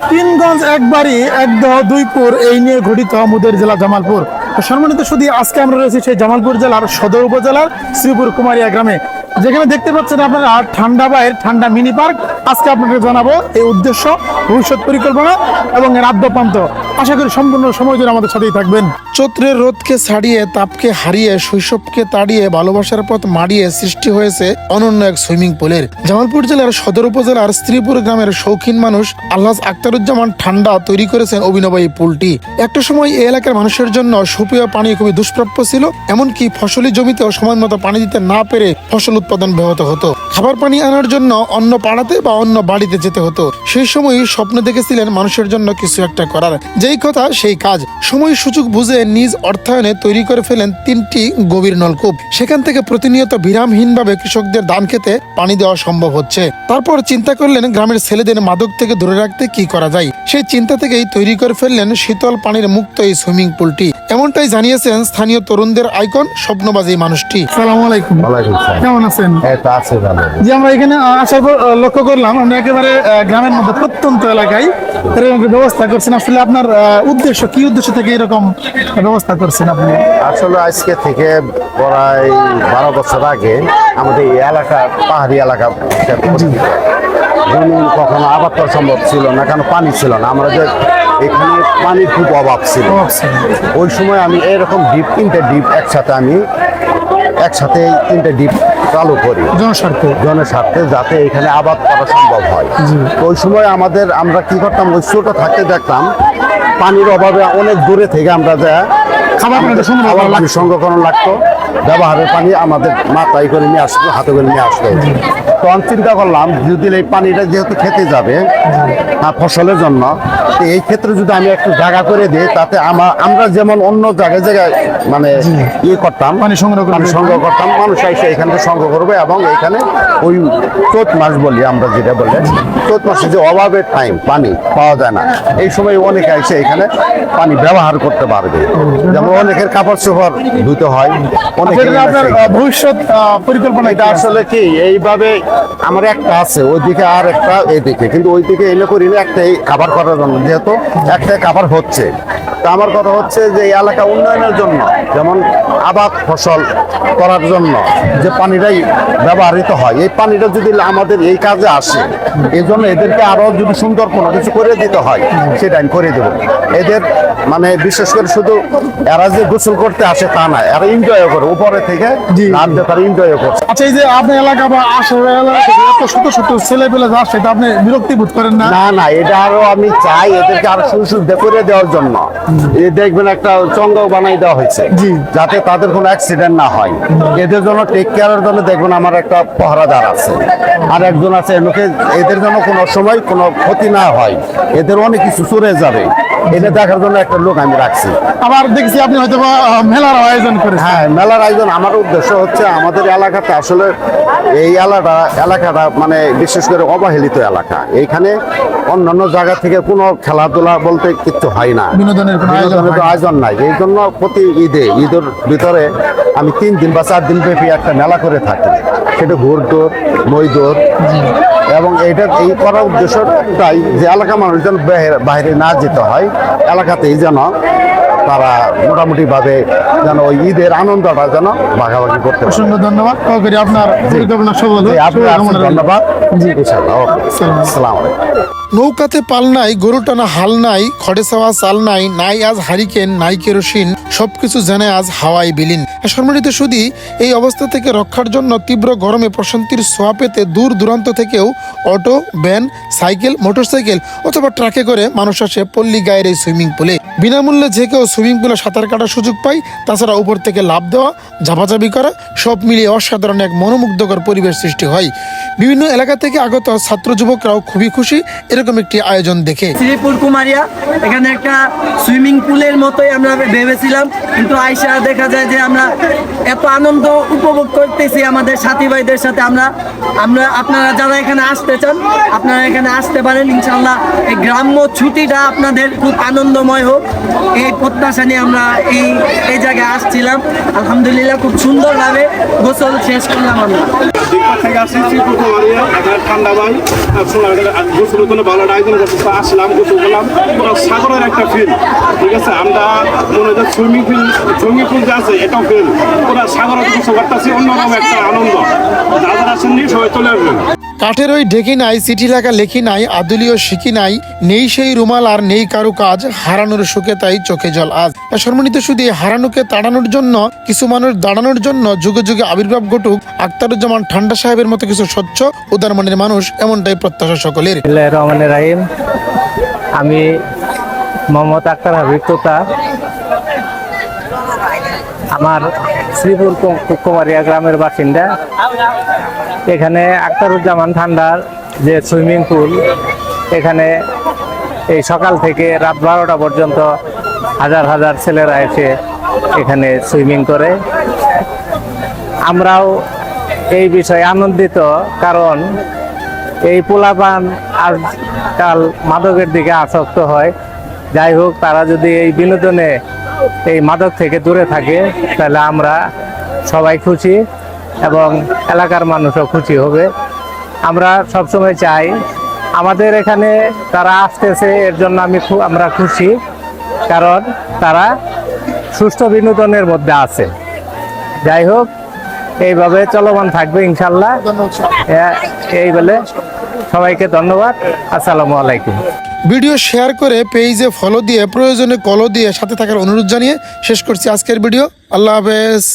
তিনগঞ্জ একবারই একদহ দুইপুর এই নিয়ে গঠিত মুদের জেলা জামালপুর। সম্মানিত শুধু আজকে আমরা রয়েছি সেই জামালপুর জেলার সদর উপজেলার শ্রীপুর কুমারিয়া গ্রামে। যেখানে দেখতে পাচ্ছেন আপনারা ঠান্ডা বাইর ঠান্ডা মিনি পার্ক। আজকে আপনাকে জানাব এই উদ্দেশ্য, ভবিষ্যৎ পরিকল্পনা এবং এর আদ্যপ্রান্ত আশা করি সম্পূর্ণ সময় ধরে আমাদের সাথেই থাকবেন। চৈত্রের রোদকে ছাড়িয়ে, তাপকে হারিয়ে, শৈশবকে তাড়িয়ে, ভালোবাসার পথ মাড়িয়ে সৃষ্টি হয়েছে অনন্য এক সুইমিং পুলের। জামালপুর জেলার সদর উপজেলার স্ত্রীপুর গ্রামের শৌখিন মানুষ আল্লাহ আক্তারুজ্জামান ঠান্ডা তৈরি করেছেন অভিনব এই পুলটি। একটা সময় এই এলাকার মানুষের জন্য সুপেয় পানি খুবই দুষ্প্রাপ্য ছিল, এমনকি ফসলি জমিতেও সময় মতো পানি দিতে না পেরে ফসল উৎপাদন ব্যাহত হতো। খাবার পানি আনার জন্য অন্য পাড়াতে বা অন্য বাড়িতে যেতে হতো। সেই সময় স্বপ্ন দেখেছিলেন মানুষের জন্য কিছু একটা করার। যেই কথা, সেই কাজ। সময়, সুযোগ বুঝে নিজ অর্থায়নে তৈরি করে ফেলেন তিনটি গভীর নলকূপ। সেখান থেকে প্রতিনিয়ত বিরামহীনভাবে কৃষকদের ধান খেতে পানি দেওয়া সম্ভব হচ্ছে। তারপর চিন্তা করলেন গ্রামের ছেলেদের মাদক থেকে দূরে রাখতে কি করা যায়। সেই চিন্তা থেকেই তৈরি করে ফেললেন শীতল পানির মুক্ত এই সুইমিং পুলটি। এমনটাই জানিয়েছেন স্থানীয় তরুণদের আইকন স্বপ্নবাজি মানুষটি। সালাম আলাইকুম। কেমন আছেন? এই আছে যে আমরা এখানে আসার পর লক্ষ্য করলাম আমরা একেবারে গ্রামের মধ্যে প্রত্যন্ত এলাকায় এরকম ব্যবস্থা করছেন। আসলে আপনার উদ্দেশ্য কি? উদ্দেশ্য থেকে এরকম ব্যবস্থা করছেন আপনি? আসলে আজকে থেকে প্রায় বারো বছর আগে আমাদের এই এলাকা পাহাড়ি এলাকা জমি কখনো আবাদ করা সম্ভব ছিল না কারণ পানি ছিল না। আমরা যে এখানে পানির খুব অভাব ছিল। ওই সময় আমি এরকম ডিপ তিনটে ডিপ একসাথে আমি একসাথে তিনটে ডিপ চালু করি। জনস্বার্থে। জনের স্বার্থে যাতে এখানে আবাদ করা সম্ভব হয়। ওই সময় আমাদের আমরা কি করতাম? ওই ছোট থাকতে দেখতাম পানির অভাবে অনেক দূরে থেকে আমরা যা খাবার পানি সংগ্রহ লাগতো। ব্যবহারের পানি আমাদের মাথায় করে নিয়ে আসতো হাতে করে নিয়ে আসতো তখন চিন্তা করলাম যদি এই পানিটা যেহেতু খেতে যাবে ফসলের জন্য তো এই ক্ষেত্রে যদি আমি একটু জায়গা করে দিই তাতে আমা- আমরা যেমন অন্য জায়গায় জায়গায় মানে ইয়ে করতাম পানি সংগ্রহ। পানি সংগ্রহ করতাম মানুষ এসে এখান থেকে সংগ্রহ করবে এবং এখানে ওই চৈত মাস বলি আমরা যেটা বলি চৈত মাসে যে অভাবের টাইম পানি পাওয়া যায় না। এই সময় অনেকে এসে এখানে পানি ব্যবহার করতে পারবে। যেমন অনেকের কাপড় চোপড় ধুতে হয় অনেকের ভবিষ্যৎ পরিকল্পনা এটা আসলে কি এইভাবে আমার একটা আছে ওইদিকে আর একটা এইদিকে কিন্তু ওইদিকে এনে করি না একটাই খাবার করার জন্য যেহেতু একটাই খাবার হচ্ছে। তা আমার কথা হচ্ছে যে এই এলাকা উন্নয়নের জন্য যেমন আবাদ ফসল করার জন্য যে পানিটাই ব্যবহৃত হয় এই পানিটা যদি আমাদের এই কাজে আসে এই জন্য এদেরকে আরও যদি সুন্দর কোনো কিছু করে দিতে হয় সেটা আমি করে দেবো। এদের মানে বিশেষ করে শুধু এরা যে গোসল করতে আসে তা না এরা এনজয় করে উপরে থেকে। নামতে তারা এনজয় করছে আচ্ছা এই যে আপনি এলাকা বা আশের এলাকা এত শত শত ছেলে পেলে যাচ্ছে এটা আপনি বিরক্তি বোধ করেন না? না না এটা আরও আমি চাই এদেরকে আরও সুবিধা করে দেওয়ার জন্য। এই দেখবেন একটা চঙ্গ বানাই দেওয়া হয়েছে জি। যাতে তাদের কোনো অ্যাক্সিডেন্ট না হয়। এদের জন্য টেক কেয়ারের জন্য দেখবেন আমার একটা পহরাদার আছে। আর একজন আছে এদের জন্য কোনো সময় কোনো ক্ষতি না হয়। এদের অনেক কিছু চলে যাবে। এটা দেখার জন্য একটা লোক আমি রাখছি। আবার দেখছি আপনি হয়তো বা, মেলার আয়োজন করে হ্যাঁ মেলার আয়োজন। আমার উদ্দেশ্য হচ্ছে আমাদের এলাকাতে আসলে এই এলাকাটা এলাকাটা মানে বিশেষ করে অবহেলিত এলাকা। এইখানে অন্যান্য জায়গা থেকে কোনো খেলাধুলা বলতে কিচ্ছু হয় না। বিনোদনের কোনো আয়োজন নাই। এই জন্য প্রতি ঈদে ঈদের ভিতরে আমি তিন দিন বা চার দিন ব্যাপী একটা মেলা করে থাকি। সেটা ঘোর দৌড় মই দৌড়। এবং এইটা এই করার উদ্দেশ্যটাই যে এলাকা মানুষজন বাইরে না যেতে হয়। এলাকাতেই যেন তারা মোটামুটিভাবে যেন ওই ঈদের আনন্দটা যেন ভাগাভাগি করতে অসংখ্য ধন্যবাদ। আপনার পরিকল্পনা সফল। ধন্যবাদ। জি। ইনশাআল্লাহ। আসসালামু আলাইকুম। নৌকাতে পাল নাই গরু টানা হাল নাই, খড়ে চাওয়া চাল নাই নাই আজ হারিকেন, নাই কেরোসিন, সবকিছু জানে আজ হাওয়াই বিলীন। সম্মানিত সুদী, এই অবস্থা থেকে রক্ষার জন্য তীব্র গরমে প্রশান্তির ছোঁয়া পেতে দূর দূরান্ত থেকেও অটো, ভ্যান, সাইকেল, মোটরসাইকেল অথবা ট্রাকে করে মানুষ আসে পল্লী গায়ের এই সুইমিং পুলে। বিনামূল্যে যে কেউ সুইমিং পুলে সাঁতার কাটার সুযোগ পায়, তাছাড়া উপর থেকে লাভ দেওয়া, ঝাপাঝাপি করা, সব মিলিয়ে অসাধারণ এক মনোমুগ্ধকর পরিবেশ সৃষ্টি হয়। বিভিন্ন এলাকা থেকে আগত ছাত্র যুবকরাও খুবই খুশি এরকম একটি আয়োজন দেখে শ্রীপুর কুমারিয়া এখানে একটা সুইমিং পুলের মতোই আমরা ভেবেছিলাম কিন্তু আইসা দেখা যায় যে আমরা এত আনন্দ উপভোগ করতেছি আমাদের সাথী ভাইদের সাথে। আমরা আমরা আপনারা যারা এখানে আসতে চান আপনারা এখানে আসতে পারেন। ইনশাল্লাহ এই গ্রাম্য ছুটিটা আপনাদের খুব আনন্দময় হোক। এই প্রত্যাশা নিয়ে আমরা এই এই জায়গায় আসছিলাম। আলহামদুলিল্লাহ খুব সুন্দরভাবে গোসল শেষ করলাম আমরা। ঠান্ডা বাই গোসলের জন্য ভালো আয়োজন করতেছে আসলাম গোসল পুরো সাগরের একটা ফিল ঠিক আছে? আমরা মনে হয় সুইমিং ফিল সুইমিং পুল যে আছে, এটাও ফিল ওরা সাগরের গোসল করতেছি অন্যরকম একটা আনন্দ। যাদের আসেননি সবাই চলে আসবেন। কাঠের ওই ঢেকি নাই, চিঠি লেখা লেখি নাই, আদুলিও শিখি নাই। নেই সেই রুমাল আর নেই কারু কাজ, হারানোর সুখে তাই চোখে জল আজ। সম্মানিত শুধু হারানোকে তাড়ানোর জন্য, কিছু মানুষ দাঁড়ানোর জন্য যুগে যুগে আবির্ভাব ঘটুক আক্তারুজ্জামান ঠান্ডা সাহেবের মতো কিছু স্বচ্ছ উদার মনের মানুষ, এমনটাই প্রত্যাশা সকলের। রাহিম। আমি মোহাম্মদ আক্তার হাবিব তোতা। আমার শ্রীপুর কুমারিয়া গ্রামের বাসিন্দা। এখানে আক্তারুজ্জামান ঠান্ডার যে সুইমিং পুল, এখানে এই সকাল থেকে রাত বারোটা পর্যন্ত হাজার হাজার ছেলেরা এসে এখানে সুইমিং করে। আমরাও এই বিষয়ে আনন্দিত, কারণ এই পোলাপান আজকাল মাদকের দিকে আসক্ত হয়। যাই হোক, তারা যদি এই বিনোদনে এই মাদক থেকে দূরে থাকে, তাহলে আমরা সবাই খুশি। এবং এলাকার মানুষও খুশি হবে। আমরা সবসময় চাই, আমাদের এখানে তারা আসতেছে, এর জন্য আমি আমরা খুশি, কারণ তারা সুষ্ঠু বিনোদনের মধ্যে আছে। যাই হোক, এইভাবে চলমান থাকবে ইনশাল্লাহ। এই বলে সবাইকে ধন্যবাদ। আসসালামু আলাইকুম। ভিডিও শেয়ার করে পেজে ফলো দিয়ে, প্রয়োজনে কলো দিয়ে সাথে থাকার অনুরোধ জানিয়ে শেষ করছি আজকের ভিডিও। আল্লাহ হাফেজ।